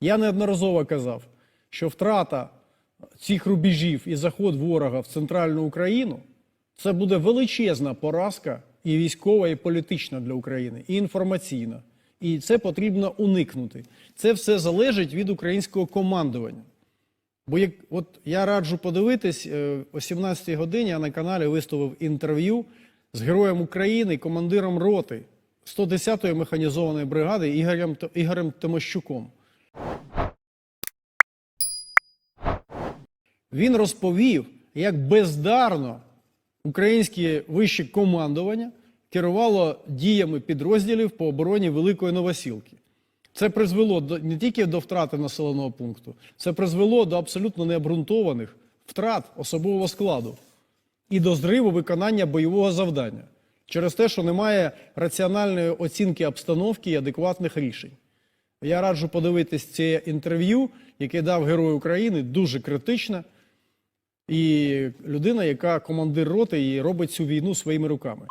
Я неодноразово казав, що втрата цих рубежів і заход ворога в центральну Україну це буде величезна поразка і військова, і політична для України, і інформаційна. І це потрібно уникнути. Це все залежить від українського командування. Бо як от я раджу подивитись е, о 17-й годині я на каналі виставив інтерв'ю з героєм України, командиром роти 110-ї механізованої бригади Ігорем, Ігорем Тимощуком. Він розповів, як бездарно українське вище командування керувало діями підрозділів по обороні Великої Новосілки. Це призвело до, не тільки до втрати населеного пункту, це призвело до абсолютно необґрунтованих втрат особового складу і до зриву виконання бойового завдання через те, що немає раціональної оцінки обстановки і адекватних рішень. Я раджу подивитись це інтерв'ю, яке дав Герой України, дуже критичне. І людина, яка командир роти і робить цю війну своїми руками.